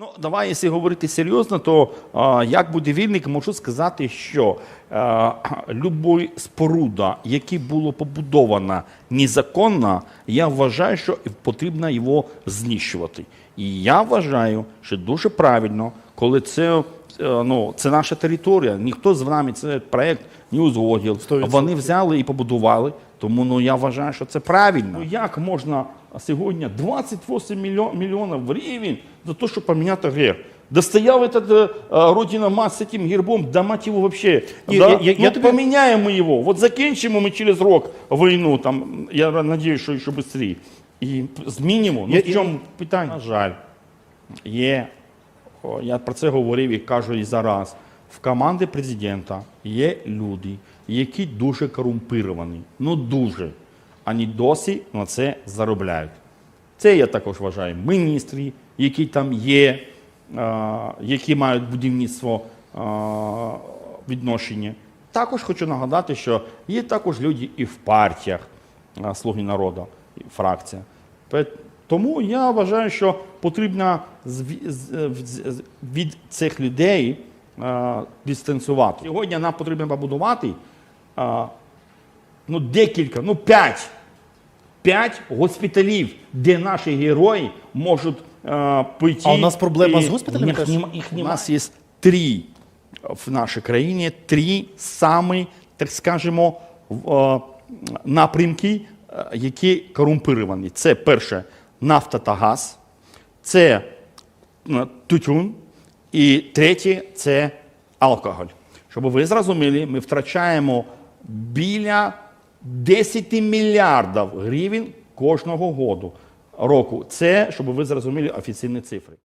Ну, давай, якщо говорити серйозно, то а, як будівельник можу сказати, що а, любой споруда, яка була побудована незаконно, я вважаю, що потрібно його знищувати. І я вважаю, що дуже правильно, коли це, ну, це наша територія, ніхто з нами цей проект не узгодив. Сто відсотків. Вони взяли і побудували. Тому ну, я вважаю, що це правильно. Ну, як можна сьогодні 28 мільйон, мільйонів гривень за те, щоб поміняти герб? Да стояв этот э, Родина Мать с этим гербом, да мать его вообще. Ні, да? я- я- ну, я тобі- поміняємо його. Вот закінчимо ми через рок війну, там, я надіюсь, що ще швидше. І змінимо. Ну, Я- в чому питання? На жаль, є, о, я про це говорив і кажу і зараз. В команді президента є люди, які дуже корумпіровані. Ну дуже. Вони досі на це заробляють. Це я також вважаю. Міністри, які там є, які мають будівництво відношення. Також хочу нагадати, що є також люди і в партіях Слуги народу, фракція. Тому я вважаю, що потрібно з- від цих людей а, дистанціювати. Сьогодні нам потрібно побудувати ну, декілька, ну п'ять п'ять госпіталів, де наші герої можуть е. А у нас проблема і- з госпіталями Їх, нема- їх нема. У нас є три в нашій країні, три самі, так скажемо, е, напрямки, е, які корумпіровані. Це перше нафта та газ, це е, тютюн, і третє це алкоголь. Щоб ви зрозуміли, ми втрачаємо біля 10 мільярдів гривень кожного року. Це, щоб ви зрозуміли, офіційні цифри.